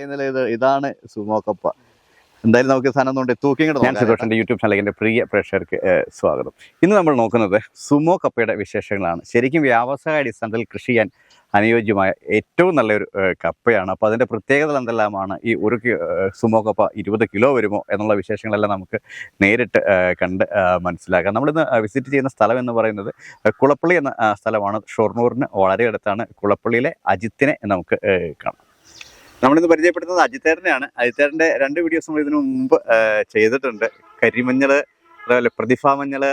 പറയുന്നത് ഇത് ഇതാണ് സുമോക്കപ്പ കപ്പ. എന്തായാലും നമുക്ക് സാധനം കൊണ്ട് തൂക്കി ഞാൻ സുഖോഷന്റെ യൂട്യൂബ് ചാനലിന്റെ പ്രിയ പ്രേക്ഷകർക്ക് സ്വാഗതം. ഇന്ന് നമ്മൾ നോക്കുന്നത് സുമോ കപ്പയുടെ വിശേഷങ്ങളാണ്. ശരിക്കും വ്യാവസായ അടിസ്ഥാനത്തിൽ കൃഷി ചെയ്യാൻ അനുയോജ്യമായ ഏറ്റവും നല്ലൊരു കപ്പയാണ്. അപ്പോൾ അതിന്റെ പ്രത്യേകത എന്തെല്ലാമാണ്? ഈ ഒരു സുമോ കപ്പ ഇരുപത് കിലോ വരുമോ എന്നുള്ള വിശേഷങ്ങളെല്ലാം നമുക്ക് നേരിട്ട് കണ്ട് മനസ്സിലാക്കാം. നമ്മളിന്ന് വിസിറ്റ് ചെയ്യുന്ന സ്ഥലം എന്ന് പറയുന്നത് കുളപ്പള്ളി എന്ന സ്ഥലമാണ്. ഷൊർണൂറിന് വളരെ അടുത്താണ് കുളപ്പള്ളിയിലെ അജിത്തിനെ നമുക്ക് കാണാം. നമ്മളിന്ന് പരിചയപ്പെടുത്തുന്നത് അജിത്തേട്ടനെയാണ്. അജിത്തേറിന്റെ രണ്ട് വീഡിയോസ് നമ്മൾ ഇതിനു മുമ്പ് ചെയ്തിട്ടുണ്ട്. കരിമഞ്ഞൾ അതുപോലെ പ്രതിഭാമഞ്ഞൾ മഞ്ഞൾ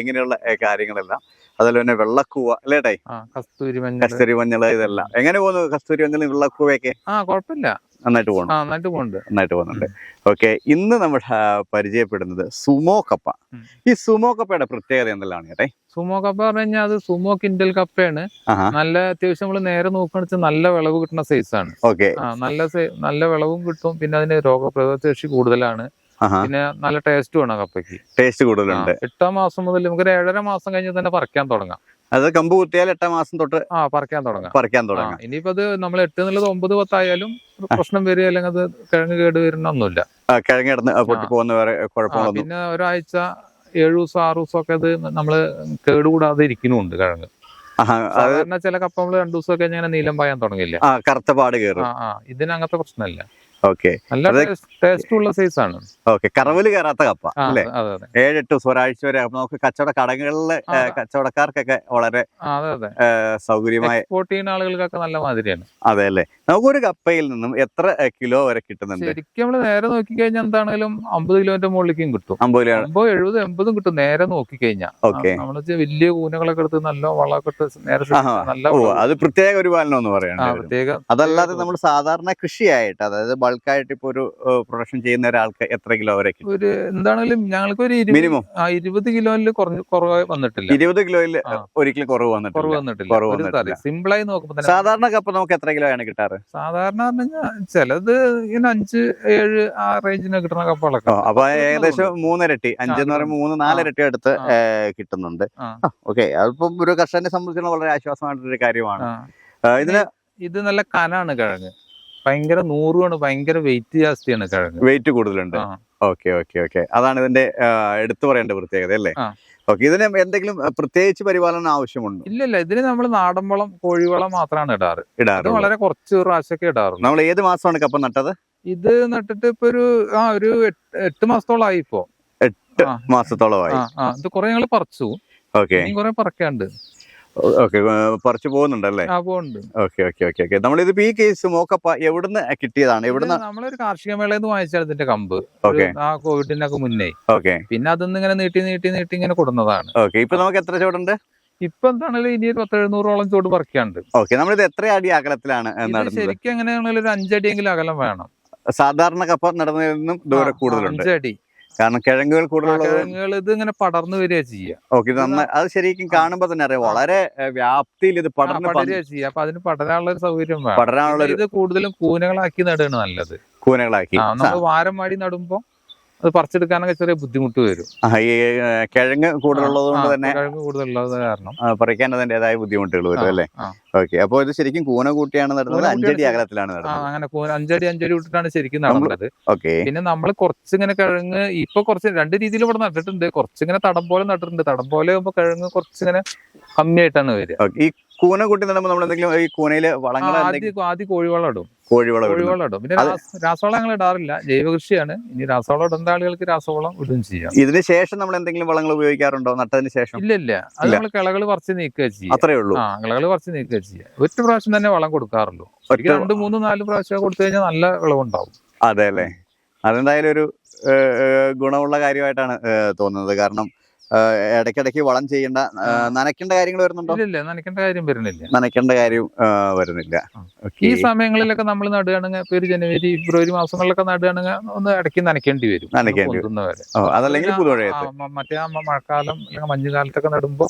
ഇങ്ങനെയുള്ള കാര്യങ്ങളെല്ലാം. അതുപോലെ തന്നെ വെള്ളക്കൂവ അല്ലേ ടൈ? ആ കസ്തൂരി മഞ്ഞൾ കസ്തൂരി ഇതെല്ലാം. എങ്ങനെ പോകുന്നു കസ്തൂരി മഞ്ഞൾ വെള്ളക്കൂവയൊക്കെ? ആ കുഴപ്പമില്ല. നന്നായിട്ട് പോകണം നന്നായിട്ട് പോകുന്നുണ്ട്. നന്നായിട്ട് പോകുന്നുണ്ട്. ഓക്കെ ഇന്ന് നമ്മൾ പരിചയപ്പെടുന്നത് സുമോ കപ്പ. ഈ സുമോ കപ്പയുടെ പ്രത്യേകത എന്തെല്ലാം ചേട്ടേ? സുമോ കപ്പ പറഞ്ഞു കഴിഞ്ഞാൽ അത് സുമോ കിൻഡൽ കപ്പയാണ്. നല്ല അത്യാവശ്യം നമ്മൾ നേരെ നോക്കുകയാണെന്ന് വെച്ചാൽ നല്ല വിളവ് കിട്ടുന്ന സൈസ് ആണ്. ഓക്കെ. നല്ല നല്ല വിളവും കിട്ടും. പിന്നെ അതിന് രോഗപ്രതിരോധ ശേഷി കൂടുതലാണ്. പിന്നെ നല്ല ടേസ്റ്റും ആണ് കപ്പയ്ക്ക്. ടേസ്റ്റ് കൂടുതലുണ്ട്. എട്ടാം മാസം മുതൽ നമുക്ക് ഒരു ഏഴര മാസം കഴിഞ്ഞ് തന്നെ പറിക്കാൻ തുടങ്ങാം. അത് കമ്പ് കുത്തിയാൽ എട്ടാം മാസം തൊട്ട് ആ പറിക്കാൻ തുടങ്ങാം. പറിക്കാൻ തുടങ്ങാം. ഇനിയിപ്പോ അത് നമ്മൾ എട്ട് എന്നുള്ളത് ഒമ്പത് പത്തായാലും പ്രശ്നം വരിക അല്ലെങ്കിൽ അത് കിഴങ്ങ് കേട് വരുന്നൊന്നുമില്ല. കിഴങ്ങ് കിഴങ്ങിടന്ന് പൊട്ടി പോകുന്ന വേറെ കുഴപ്പമില്ല പിന്നെ ഒരാഴ്ച ഏഴു ദിവസം ആറു ദിവസം ഒക്കെ അത് നമ്മൾ കേടുകൂടാതെ ഇരിക്കുന്നുണ്ട് കിഴങ്ങ്. സാധാരണ ചില കപ്പ നമ്മൾ രണ്ടു ദിവസമൊക്കെ ഇങ്ങനെ നീലം പായാൻ തുടങ്ങിയില്ല? കറുത്ത പാട് കയറും. ആ ആ ഇതിന് അങ്ങനത്തെ പ്രശ്നമില്ല. ഓക്കെ. നല്ല ടേസ്റ്റ് ഉള്ള സൈസ് ആണ് ഓക്കെ കറവൽ കയറാത്ത കപ്പ അല്ലേ? ഏഴെട്ട് ദിവസം ഒരാഴ്ച വരെ നമുക്ക് കച്ചവട കടകളിലെ കച്ചവടക്കാർക്കൊക്കെ വളരെ സൗകര്യമായ എക്സ്പോർട്ട് ചെയ്യുന്ന ആളുകൾക്കൊക്കെ നല്ല മാതിരിയാണ്. അതെ അല്ലേ? നമുക്കൊരു കപ്പയിൽ നിന്നും എത്ര കിലോ വരെ കിട്ടുന്നുണ്ട്? ശരിക്കും നമ്മൾ നേരെ നോക്കിക്കഴിഞ്ഞാൽ എന്താണെങ്കിലും അമ്പത് കിലോന്റെ മുകളിലേക്കും കിട്ടും. അമ്പത് കിലോ അമ്പത് എഴുപത് എൺപതും കിട്ടും നേരെ നോക്കിക്കഴിഞ്ഞാൽ കഴിഞ്ഞാൽ നമ്മൾ വലിയ കൂനകളൊക്കെ എടുത്ത് നല്ല വളമൊക്കെ ഇട്ട് നേരെ നല്ല അത് പ്രത്യേക ഒരു പാലനം എന്ന് പറയുന്നത് പ്രത്യേക അതല്ലാതെ നമ്മൾ സാധാരണ കൃഷിയായിട്ട് അതായത് ബൾക്കായിട്ട് ഇപ്പൊ ഒരു പ്രൊഡക്ഷൻ ചെയ്യുന്ന ഒരാൾക്ക് എത്ര കിലോ വരെ ഒരു എന്താണെങ്കിലും ഞങ്ങൾക്ക് ഒരു മിനിമം. ആ ഇരുപത് കിലോയിൽ കുറവ് വന്നിട്ടില്ല. ഇരുപത് കിലോയിൽ. ഒരിക്കലും കുറവ് കുറവ് വന്നിട്ടില്ല. വന്നിട്ടില്ല കുറവ് വന്നിട്ടില്ല. സിമ്പിൾ ആയി നോക്കുമ്പോ സാധാരണ കപ്പ നമുക്ക് എത്ര കിലോയാണ് കിട്ടാറ്? സാധാരണ പറഞ്ഞാൽ ചിലത് ഇങ്ങനെ അഞ്ച് ഏഴ് ആ റേഞ്ചിന് കിട്ടുന്ന കപ്പകളൊക്കെ അപ്പൊ ഏകദേശം മൂന്നിരട്ടി അഞ്ച് എന്ന് ആ, പറയുമ്പോൾ മൂന്ന് നാലിരട്ടി അടുത്ത് കിട്ടുന്നുണ്ട്. ഓക്കെ. അതിപ്പം ഒരു കർഷകനെ സംബന്ധിച്ചിടത്തോളം വളരെ ആശ്വാസമായിട്ടൊരു കാര്യമാണ്. ഇതിന് ഇത് നല്ല കനാണ് കിഴങ്ങ്. ഭയങ്കര നൂറുമാണ് ഭയങ്കര വെയിറ്റ് ജാസ്തിയാണ് കിഴങ്ങ്. വെയിറ്റ് കൂടുതലുണ്ട്. ഓക്കെ ഓക്കെ ഓക്കെ അതാണ് ഇതിന്റെ എടുത്തു പറയേണ്ട പ്രത്യേകത അല്ലേ. ഓക്കെ ഇതിന് എന്തെങ്കിലും പ്രത്യേകിച്ച് പരിപാലനം ആവശ്യമുണ്ടോ? ഇല്ല ഇല്ല. ഇതിന് നമ്മൾ നാടൻ വളം കോഴിവളം മാത്രമാണ് ഇടാറ്. ഇടാറ്. വളരെ കുറച്ച് പ്രാവശ്യമൊക്കെ ഇടാറുള്ളൂ. നമ്മൾ ഏത് മാസമാണ് കപ്പ നട്ടത്? ഇത് നട്ടിട്ട് ഇപ്പൊ ഒരു ആ ഒരു എട്ട് മാസത്തോളം ആയി ഇപ്പോ. എട്ട് മാസത്തോളം മാസത്തോളമായി. ഇത് കുറെ ഞങ്ങൾ പറിച്ചു. ഓക്കെ കുറെ പറിക്കാണ്ട് ഓക്കെ പറിച്ചു പോകുന്നുണ്ടല്ലേ? Okay okay okay okay. നമ്മളിത് ഈ കേസ് മോക്കപ്പ എവിടുന്ന് കിട്ടിയതാണ്? എവിടുന്ന്? നമ്മളൊരു കാർഷിക മേളയിൽ നിന്ന് വാങ്ങിച്ചാൽ ഇതിന്റെ കമ്പ്. ഓക്കെ. ആ കോവിഡിനൊക്കെ മുന്നേ. ഓക്കെ. പിന്നെ അതൊന്നും ഇങ്ങനെ നീട്ടി നീട്ടി നീട്ടി ഇങ്ങനെ കൊടുന്നതാണ്. ഓക്കെ ഇപ്പൊ നമുക്ക് എത്ര ചുവടുണ്ട്? ഇപ്പൊ എന്താണെങ്കിലും ഇനി ഒരു പത്ത് എഴുന്നൂറോളം ചോട് പറിക്കാണ്ട് ഓക്കെ നമ്മളിത് എത്ര അടി അകലത്തിലാണ് ശരിക്കും എങ്ങനെയാണെങ്കിലും ഒരു അഞ്ചടിയെങ്കിലും അകലം വേണം. സാധാരണ കപ്പ നടന്നതിൽ നിന്നും ദൂരെ കൂടുതലുണ്ട്. അഞ്ചടി. കാരണം കിഴങ്ങുകൾ കൂടുതലുള്ളത് കിഴങ്ങുകൾ ഇത് ഇങ്ങനെ പടർന്നു വരിക ചെയ്യുക ഓക്കെ ഇത് നന്നായി അത് ശരിക്കും കാണുമ്പോ തന്നെ അറിയാം. വളരെ വ്യാപ്തിയിൽ ഇത് പടർന്നു പടരുക ചെയ്യുക അപ്പൊ അതിന് പടരാനുള്ള ഒരു സൗകര്യം പടരാനുള്ള ഇത് കൂടുതലും കൂനകളാക്കി നടുകയാണ് നല്ലത്. കൂനകളാക്കി. വാരം വാടി നടുമ്പോ അത് പറിച്ചെടുക്കാനൊക്കെ ചെറിയ ബുദ്ധിമുട്ട് വരും. ഈ കിഴങ്ങ് കൂടുതലുള്ളത് കൊണ്ട് തന്നെ കിഴങ്ങ് കൂടുതലുള്ളത് കാരണം. പറിക്കാൻ അതിന്റെതായ ബുദ്ധിമുട്ടുകൾ വരും അല്ലേ? ഓക്കെ അപ്പോൾ ഇത് ശരിക്കും കൂന കൂട്ടിയാണ് നടുന്നത് അഞ്ചടി അകലത്തിലാണ് നടന്നത്? അങ്ങനെ കൂന അഞ്ചടി അഞ്ചടി വിട്ടിട്ടാണ് ശരിക്കും നടന്നത്. ഓക്കെ. പിന്നെ നമ്മൾ കുറച്ചിങ്ങനെ കിഴങ്ങ് ഇപ്പൊ കുറച്ച് രണ്ട് രീതിയിൽ ഇവിടെ നട്ടിട്ടുണ്ട്. കുറച്ചിങ്ങനെ തടം പോലെ നട്ടിട്ടുണ്ട്. തടം പോലെ ആകുമ്പോ കിഴങ്ങ് കുറച്ചിങ്ങനെ കമ്മിയായിട്ടാണ് വരിക. ഈ കൂന കൂട്ടി നടുമ്പോൾ നമ്മൾ എന്തെങ്കിലും ഈ കൂനയിൽ വളങ്ങൾ ആദ്യം ആദ്യം കോഴിവളം ഇടും. കോഴിവളം. കോഴിവളം ഇടും. പിന്നെ രാസ- രാസവളം ഞങ്ങൾ ഇടാറില്ല. ജൈവ കൃഷിയാണ് ഇനി രാസവളം ഇടുന്ന ആളുകൾക്ക് രാസവളം ഇടും ചെയ്യാം. ഇതിന് ശേഷം നമ്മൾ എന്തെങ്കിലും വളങ്ങൾ ഉപയോഗിക്കാറുണ്ടോ? നട്ടതിന് ശേഷം? ഇല്ല ഇല്ല. അത് നമ്മൾ കിളകൾ പറിച്ച് നീക്കുക ചെയ്യുക. അത്രേ ഉള്ളൂ. ആ കിളകൾ പറിച്ച് നീക്കുക ചെയ്യുക. ഒറ്റ പ്രാവശ്യം തന്നെ വളം കൊടുക്കാറുള്ളൂ. രണ്ട് മൂന്ന് നാല് പ്രാവശ്യം കൊടുത്തു കഴിഞ്ഞാൽ നല്ല വിളവുണ്ടാവും. അതെ അല്ലേ? അതെന്തായാലും ഒരു ഗുണമുള്ള കാര്യമായിട്ടാണ് തോന്നുന്നത്. കാരണം ഇടയ്ക്കിടയ്ക്ക് വളം ചെയ്യേണ്ട നനയ്ക്കേണ്ട കാര്യങ്ങൾ വരുന്നുണ്ടോ? ഇല്ല നനയ്ക്കേണ്ട കാര്യം വരുന്നില്ല. നനയ്ക്കേണ്ട കാര്യം വരുന്നില്ല. ഈ സമയങ്ങളിലൊക്കെ നമ്മൾ നടുകയാണെങ്കിൽ ഒരു ജനുവരി ഫെബ്രുവരി മാസങ്ങളിലൊക്കെ നടുകയാണെങ്കിൽ ഒന്ന് ഇടയ്ക്ക് നനയ്ക്കേണ്ടി വരും. നനയ്ക്കേണ്ടി അതല്ലെങ്കിൽ മറ്റേ മഴക്കാലം അല്ലെങ്കിൽ മഞ്ഞുകാലത്തൊക്കെ നടുമ്പോ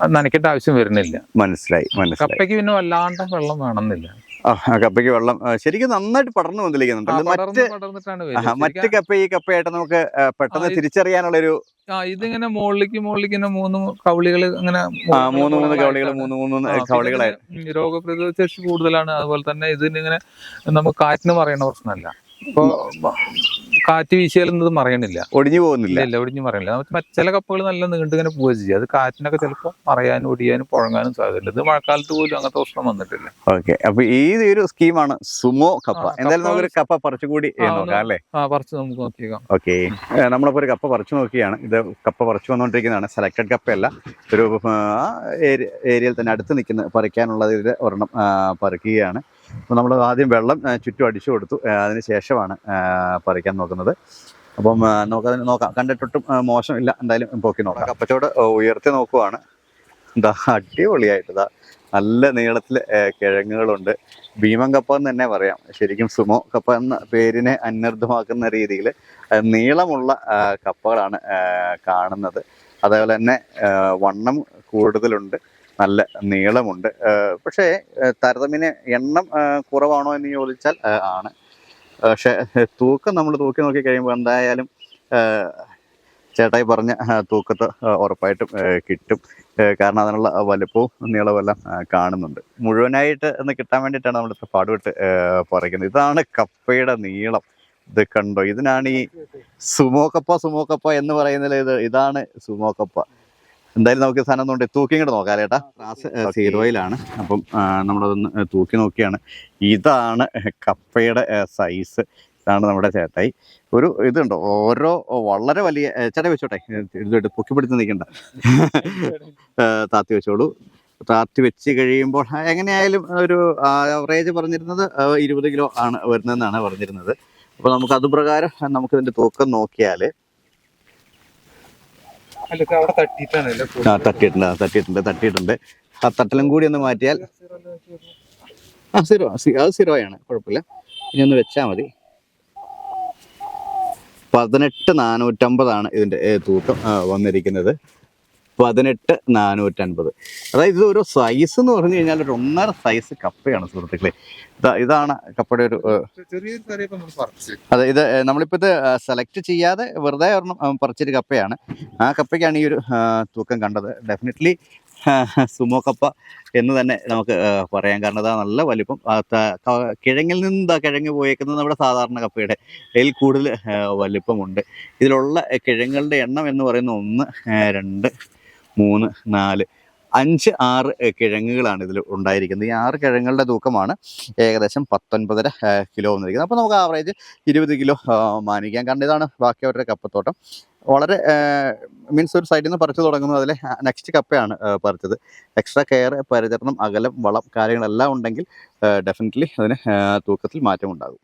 അത് നനയ്ക്കേണ്ട ആവശ്യം വരുന്നില്ല. മനസ്സിലായി മനസ്സിലായി. കപ്പയ്ക്ക് പിന്നെ വല്ലാണ്ട് വെള്ളം വേണമെന്നില്ല. കപ്പയ്ക്ക് വെള്ളം ശരിക്കും നന്നായിട്ട് പടർന്നു വന്നിരിക്കുന്നുണ്ട്. മറ്റ്. മറ്റ് കപ്പ ഈ കപ്പയായിട്ട് നമുക്ക് പെട്ടെന്ന് തിരിച്ചറിയാനുള്ള ഒരു ഇതിങ്ങനെ മുകളിലേക്ക് മുകളിലേക്ക് ഇങ്ങനെ മൂന്ന് കവളികൾ ഇങ്ങനെ മൂന്ന് മൂന്ന് കവളികൾ മൂന്ന് മൂന്ന് കവളികളായി. രോഗപ്രതിരോധ ശേഷി കൂടുതലാണ്. അതുപോലെ തന്നെ ഇതിനിങ്ങനെ നമുക്ക് കാറ്റിന് പറയുന്ന പ്രശ്നമല്ല. ഇപ്പൊ കാറ്റ് വീശിയാലൊന്നും മറയണില്ല ഒടിഞ്ഞു പോകുന്നില്ല. ഇല്ല ഒടിഞ്ഞു മറ്റ് ചില കപ്പുകൾ നല്ല നീണ്ടിങ്ങനെ പോവുക ചെയ്യുക അത് കാറ്റിനൊക്കെ ചിലപ്പോൾ മറയാനും ഒടിയാനും പുഴങ്ങാനും സാധ്യതയില്ല. ഇത് മഴക്കാലത്ത് പോലും അങ്ങനത്തെ പ്രശ്നം വന്നിട്ടില്ല. ഓക്കെ. അപ്പൊ ഈ ഒരു സ്കീമാണ് സുമോ കപ്പ. എന്തായാലും നമുക്കൊരു കപ്പ പറിച്ചുകൂടി കൂടി ഒന്ന് നോക്കാം അല്ലേ? ആ പറിച്ച് നമുക്ക് നോക്കിയേക്കാം. ഓക്കെ. നമ്മളിപ്പോ ഒരു കപ്പ പറിച്ചു നോക്കിയാണ്. ഇത് കപ്പ പറിച്ചു വന്നുകൊണ്ടിരിക്കുന്നതാണ് സെലക്ടഡ് കപ്പയല്ല. ഒരു ഏരിയയിൽ തന്നെ അടുത്ത് നിൽക്കുന്ന പറിക്കാനുള്ളത് ഒരെണ്ണം പറിക്കുകയാണ്. അപ്പോൾ നമ്മൾ ആദ്യം വെള്ളം ചുറ്റും അടിച്ചു കൊടുത്തു. അതിന് ശേഷമാണ് പറിക്കാൻ നോക്കുന്നത്. അപ്പം നമുക്ക് നമുക്കതിന് നോക്കാം. കണ്ടിട്ടൊട്ടും മോശമില്ല. എന്തായാലും പൊക്കി നോക്കാം. കപ്പച്ചോട് ഉയർത്തി നോക്കുവാണ്. എന്താ അടിപൊളിയായിട്ട് നല്ല നീളത്തിൽ കിഴങ്ങുകളുണ്ട്. ഭീമൻ കപ്പ എന്ന് തന്നെ പറയാം. ശരിക്കും സുമോ കപ്പ എന്ന പേരിനെ അന്വർത്ഥമാക്കുന്ന രീതിയിൽ നീളമുള്ള കപ്പകളാണ് കാണുന്നത്. അതേപോലെ തന്നെ വണ്ണം കൂടുതലുണ്ട്. നല്ല നീളമുണ്ട്. പക്ഷേ താരതമ്യേന എണ്ണം കുറവാണോ എന്ന് ചോദിച്ചാൽ ആണ്. പക്ഷേ തൂക്കം നമ്മൾ തൂക്കി നോക്കി കഴിയുമ്പോൾ എന്തായാലും ചേട്ടായി പറഞ്ഞ തൂക്കത്ത് ഉറപ്പായിട്ടും കിട്ടും. കാരണം അതിനുള്ള വലുപ്പവും നീളമെല്ലാം കാണുന്നുണ്ട്. മുഴുവനായിട്ട് ഒന്ന് കിട്ടാൻ വേണ്ടിയിട്ടാണ് നമ്മളിപ്പോൾ പാടുവിട്ട് പാടുപെട്ട് പറയുന്നത്. ഇതാണ് കപ്പയുടെ നീളം. ഇത് കണ്ടോ? ഇതിനാണ് ഈ സുമോ കപ്പ സുമോ കപ്പ എന്ന് പറയുന്നതിൽ ഇത്. ഇതാണ് സുമോ കപ്പ എന്തായാലും നമുക്ക് സാധനം കൊണ്ട് തൂക്കി ഇങ്ങോട്ട് നോക്കാം ചേട്ടാ ക്ലാസ് സീറോയിലാണ്. അപ്പം നമ്മളതൊന്ന് തൂക്കി നോക്കിയാണ്. ഇതാണ് കപ്പയുടെ സൈസ്. ഇതാണ് നമ്മുടെ ചേട്ടായി. ഒരു ഇതുണ്ട്? ഓരോ വളരെ വലിയ ചേട്ടായി ചേട്ടാ വെച്ചോട്ടെ ഇതുമായിട്ട് പൊക്കി പിടിച്ച് നിൽക്കണ്ട. താത്തി വെച്ചോളൂ. താത്തി വെച്ച് കഴിയുമ്പോൾ എങ്ങനെയായാലും ഒരു ആവറേജ് പറഞ്ഞിരുന്നത് ഇരുപത് കിലോ ആണ് വരുന്നതെന്നാണ് പറഞ്ഞിരുന്നത്. അപ്പോൾ നമുക്ക് അതുപ്രകാരം നമുക്ക് ഇതിന്റെ തൂക്കം നോക്കിയാൽ അല്ല ഇത് അവിടെ തട്ടിയിട്ടാണ് അല്ലേ ആ തട്ടിയിട്ടുണ്ട് തട്ടിയിട്ടുണ്ട് തട്ടിയിട്ടുണ്ട്. ആ തട്ടലും കൂടി ഒന്ന് മാറ്റിയാൽ ആ സീറോ അത് സീറോയാണ് കുഴപ്പമില്ല. ഇനി ഒന്ന് വെച്ചാൽ മതി. പതിനെട്ട് നാനൂറ്റമ്പതാണ് ഇതിന്റെ തൂക്കം വന്നിരിക്കുന്നത്. പതിനെട്ട് നാനൂറ്റൻപത്. അതായത് ഇതൊരു സൈസ് എന്ന് പറഞ്ഞു കഴിഞ്ഞാൽ ഒരു ഒന്നര സൈസ് കപ്പയാണ് സുഹൃത്തുക്കളെ. ഇതാണ് കപ്പയുടെ ഒരു അതെ ഇത് നമ്മളിപ്പോൾ ഇത് സെലക്ട് ചെയ്യാതെ വെറുതെ ഒരെണ്ണം പറിച്ചൊരു കപ്പയാണ്. ആ കപ്പയ്ക്കാണ് ഈ ഒരു തൂക്കം കണ്ടത്. ഡെഫിനറ്റ്ലി സുമോ കപ്പ എന്ന് തന്നെ നമുക്ക് പറയാം. കാരണം അതാ നല്ല വലിപ്പം. കിഴങ്ങിൽ നിന്ന് കിഴങ്ങ് പോയേക്കുന്നത് നമ്മുടെ സാധാരണ കപ്പയുടെ അതിൽ കൂടുതൽ വലിപ്പമുണ്ട്. ഇതിലുള്ള കിഴങ്ങുകളുടെ എണ്ണം എന്ന് പറയുന്ന ഒന്ന് രണ്ട് മൂന്ന് നാല് അഞ്ച് ആറ് കിഴങ്ങുകളാണ് ഇതിൽ ഉണ്ടായിരിക്കുന്നത്. ഈ ആറ് കിഴങ്ങുകളുടെ തൂക്കമാണ് ഏകദേശം പത്തൊൻപതര കിലോ വന്നിരിക്കുന്നത്. അപ്പോൾ നമുക്ക് ആവറേജ് ഇരുപത് കിലോ മാനിക്കാം കാരണം ഇതാണ് ബാക്കി അവരുടെ കപ്പത്തോട്ടം. വളരെ മീൻസ് ഒരു സൈഡിൽ നിന്ന് പറിച്ചു തുടങ്ങുന്നത് അതിലെ നെക്സ്റ്റ് കപ്പയാണ് പറിച്ചത്. എക്സ്ട്രാ കെയർ പരിചരണം അകലം വളം കാര്യങ്ങളെല്ലാം ഉണ്ടെങ്കിൽ ഡെഫിനറ്റ്ലി അതിന് തൂക്കത്തിൽ മാറ്റം ഉണ്ടാകും